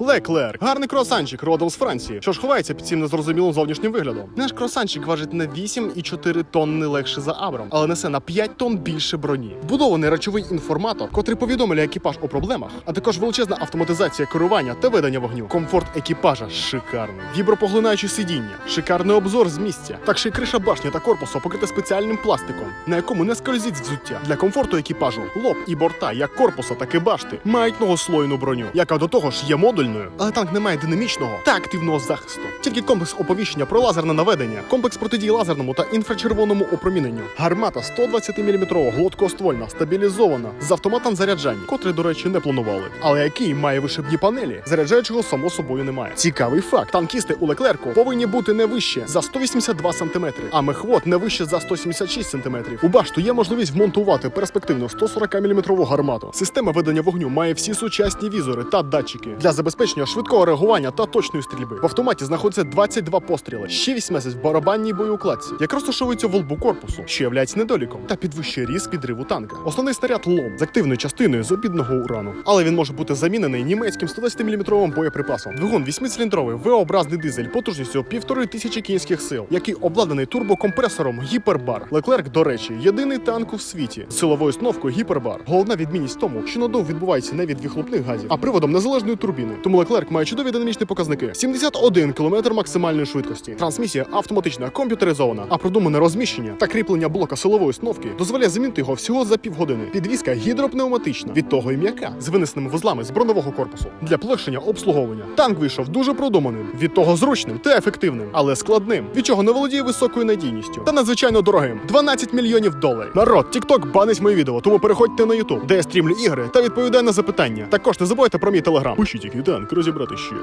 Леклер, гарний круасанчик родом з Франції, що ж ховається під цим незрозумілим зовнішнім виглядом. Наш круасанчик важить на 8,4 тонни легше за Абрам, але несе на 5 тонн більше броні. Вбудований речовий інформатор, котрий повідомлює екіпаж у проблемах, а також величезна автоматизація керування та ведення вогню. Комфорт екіпажа шикарний. Вібропоглинаючі сидіння, шикарний обзор з місця. Так ще й криша башні та корпусу покрита спеціальним пластиком, на якому не скользить взуття. Для комфорту екіпажу лоб і борта, як корпуса, так і башти, мають многослойну броню, яка до того ж є модульною. Але танк не має динамічного та активного захисту. Тільки комплекс оповіщення про лазерне наведення, комплекс протидії лазерному та інфрачервоному опроміненню. Гармата 120 мм гладкоствольна, стабілізована з автоматом заряджання, котрий, до речі, не планували. Але який має вишибні панелі, заряджаючого само собою немає. Цікавий факт: танкісти у леклерку повинні бути не вище за 182 см, а мехвод не вище за 176 см. У башту є можливість вмонтувати перспективну 140 мм гармату. Система ведення вогню має всі сучасні візори та датчики для забезпечення швидкого реагування та точної стрільби. В автоматі знаходиться 22 постріли, ще 18 в барабанній боєукладці, як розташовується в лбу корпусу, що являється недоліком, та підвищує різк підриву танка. Основний снаряд лом з активною частиною з обідного урану, але він може бути замінений німецьким 120-мм боєприпасом. Двигун 8-циліндровий V-образний дизель потужністю 1500 кінських сил, який обладнаний турбокомпресором Гіпербар. Леклерк, до речі, єдиний танк у світі з силовою установкою Гіпербар. Головна відмінність в тому, що надув відбувається не від вихлопних газів, а приводом незалежної турбіни. Тому Леклерк має чудові динамічні показники: 71 км максимальної швидкості. Трансмісія автоматична комп'ютеризована, а продумане розміщення та кріплення блока силової установки дозволяє замінити його всього за півгодини. Підвізка гідропневматична, від того і м'яка з винесеними вузлами з броньового корпусу для полегшення обслуговування. Танк вийшов дуже продуманим, від того зручним та ефективним, але складним, від чого не володіє високою надійністю та надзвичайно дорогим 12 мільйонів доларів. Народ, TikTok банить мої відео, тому переходьте на YouTube, де я стрімлю ігри та відповідаю на запитання. Також не забувайте про мій телеграм. Пишіть, який танк розібрати ще.